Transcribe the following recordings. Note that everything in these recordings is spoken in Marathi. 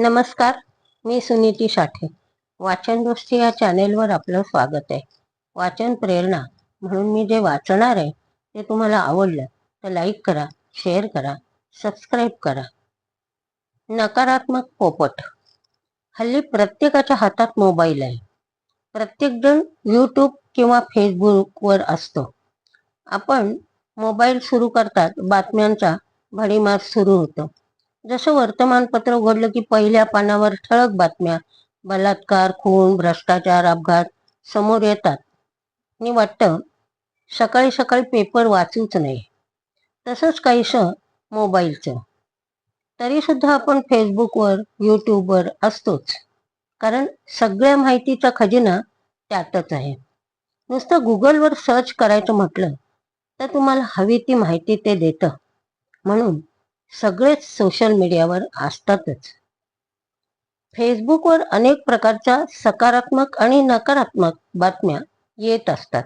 नमस्कार मी सुनीती साठे वाचन दोस्ती या चॅनेलवर आपलं स्वागत आहे. वाचन प्रेरणा म्हणून मी जे वाचणार आहे ते तुम्हाला आवडलं तर लाईक करा शेअर करा सबस्क्राईब करा. नकारात्मक पोपट. हल्ली प्रत्येकाच्या हातात मोबाईल आहे. प्रत्येकजण यूट्यूब किंवा फेसबुकवर असतो. आपण मोबाईल सुरू करतात बातम्यांचा भडीमार सुरू होतो. जसं वर्तमानपत्र उघडलं की पहिल्या पानावर ठळक बातम्या बलात्कार खून भ्रष्टाचार अपघात समोर येतात. आणि वाटतं सकाळी सकाळी पेपर वाचूच नाही तसंच काहीसं मोबाईलचं. तरीसुद्धा आपण फेसबुकवर यूट्यूबवर असतोच. कारण सगळ्या माहितीचा खजिना त्यातच आहे. नुसतं गुगलवर सर्च करायचं म्हटलं तर तुम्हाला हवी ती माहिती ते देतं. म्हणून सगळेच सोशल मीडियावर असतातच. फेसबुकवर अनेक प्रकारच्या सकारात्मक आणि नकारात्मक बातम्या येत असतात.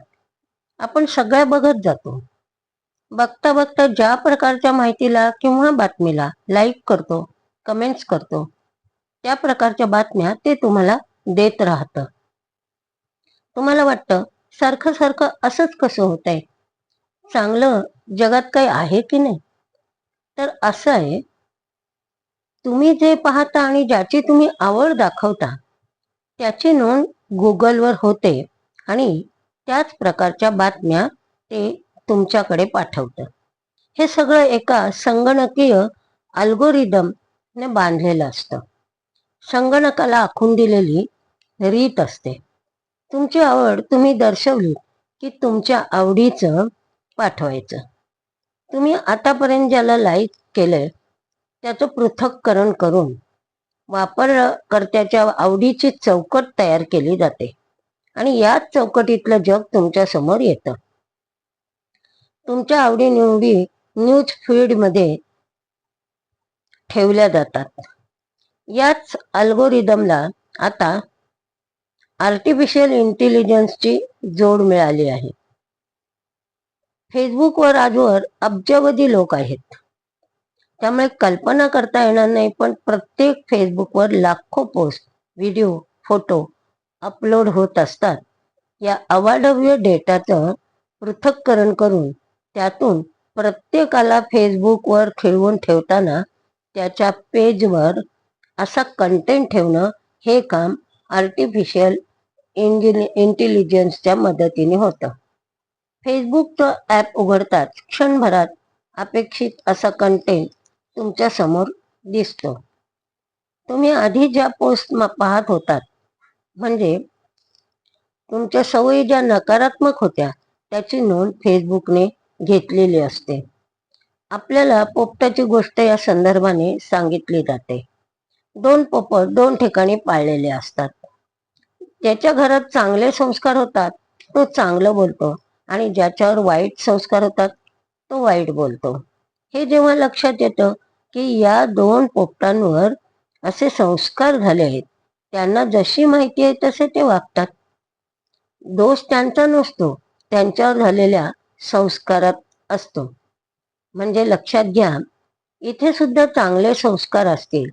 आपण सगळ्या बघत जातो. बघता बघता ज्या प्रकारच्या माहितीला किंवा बातमीला लाईक करतो कमेंट्स करतो त्या प्रकारच्या बातम्या ते तुम्हाला देत राहतं. तुम्हाला वाटतं सारखं सारखं असंच कसं होत आहे चांगलं जगात काही आहे की नाही? तर असं आहे तुम्ही जे पाहता आणि ज्याची तुम्ही आवड दाखवता त्याची नोंद गुगलवर होते आणि त्याच प्रकारच्या बातम्या ते तुमच्याकडे पाठवतं. हे सगळं एका संगणकीय अल्गोरिदमने बांधलेलं असतं. संगणकाला आखून दिलेली रीत असते. तुमची आवड तुम्ही दर्शवली की तुमच्या आवडीचं पाठवायचं. तुम्ही आतापर्यंत ज्याला लाईक केलंय त्याचं पृथक्करण करून वापरकर्त्याच्या आवडीची चौकट तयार केली जाते. आणि याच चौकटीतलं जग तुमच्यासमोर येतं. तुमच्या आवडीनिवडी न्यूज फीडमध्ये ठेवल्या जातात. याच अल्गोरिदमला आता आर्टिफिशियल इंटेलिजन्सची जोड मिळाली आहे. फेसबुकवर आजवर अब्जावधी लोक आहेत. त्यामुळे कल्पना करता येणार नाही पण प्रत्येक फेसबुकवर लाखो पोस्ट व्हिडिओ फोटो अपलोड होत असतात. या अवाढव्य डेटाचं पृथक्करण करून त्यातून प्रत्येकाला फेसबुकवर खिळवून ठेवताना त्याच्या पेजवर असा कंटेंट ठेवणं हे काम आर्टिफिशियल इंजिनि इंटेलिजन्सच्या मदतीने होतं. फेसबुकचं ॲप उघडताच क्षणभरात अपेक्षित असा कंटेंट तुमच्यासमोर दिसतो. तुम्ही आधी ज्या पोस्ट पाहत होतात म्हणजे तुमच्या सवयी ज्या नकारात्मक होत्या त्याची नोंद फेसबुकने घेतलेली असते. आपल्याला पोपटाची गोष्ट या संदर्भाने सांगितली जाते. दोन पोपट दोन ठिकाणी पाळलेले असतात. त्याच्या घरात चांगले संस्कार होतात तो चांगलं बोलतो. आणि ज्याच्यावर वाईट संस्कार होतात तो वाईट बोलतो. हे जेव्हा लक्षात येतं की या दोन पोपटांवर असे संस्कार झाले आहेत त्यांना जशी माहिती आहे तसे ते वागतात. दोष त्यांचा नसतो त्यांच्यावर झालेल्या संस्कारात असतो. म्हणजे लक्षात घ्या इथे सुद्धा चांगले संस्कार असतील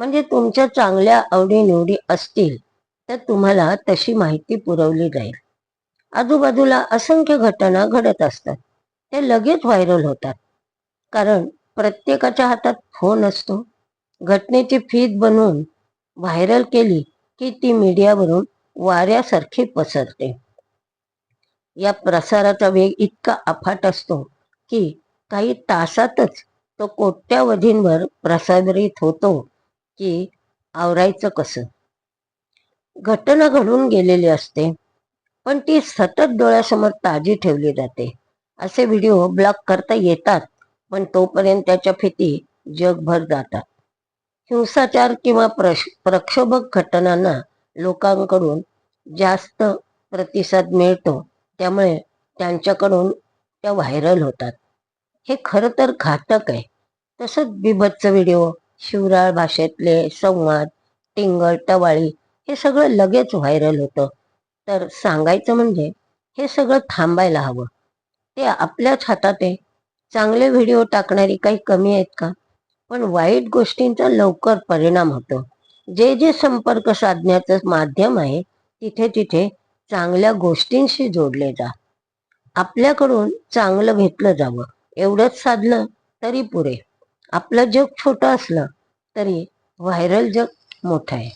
म्हणजे तुमच्या चांगल्या आवडीनिवडी असतील तर तुम्हाला तशी माहिती पुरवली जाईल. आजूबाजूला असंख्य घटना घडत असतात. ते लगेच व्हायरल होतात. कारण प्रत्येकाच्या हातात फोन असतो. घटनेची फीत बनवून व्हायरल केली की ती मीडियावरून वाऱ्यासारखी पसरते. या प्रसाराचा वेग इतका अफाट असतो की काही तासातच तो कोट्यावधींवर प्रसारित होतो की आवरायचं कसं? घटना घडून गेलेली असते. पण ती सतत डोळ्यासमोर ताजी ठेवली जाते. असे व्हिडिओ ब्लॉक करता येतात पण तोपर्यंत त्याच्या फिती जगभर जातात. हिंसाचार किंवा प्रक्षोभक घटनांना लोकांकडून जास्त प्रतिसाद मिळतो त्यामुळे त्यांच्याकडून त्या व्हायरल होतात. हे खरं तर घातक आहे. तसंच बिभत्स व्हिडिओ शिवराळ भाषेतले संवाद टिंगल टवाळी हे सगळं लगेच व्हायरल होतं. तर सांगायचं म्हणजे हे सगळं थांबायला हवं. ते आपल्याच हातात आहे. चांगले व्हिडिओ टाकणारी काही कमी आहेत का? पण वाईट गोष्टींचा लवकर परिणाम होतो. जे जे संपर्क साधण्याचं माध्यम आहे तिथे तिथे चांगल्या गोष्टींशी जोडले जा. आपल्याकडून चांगलं घेतलं जावं. एवढंच साधलं तरी पुरे. आपलं जग छोटं असलं तरी व्हायरल जग मोठं आहे.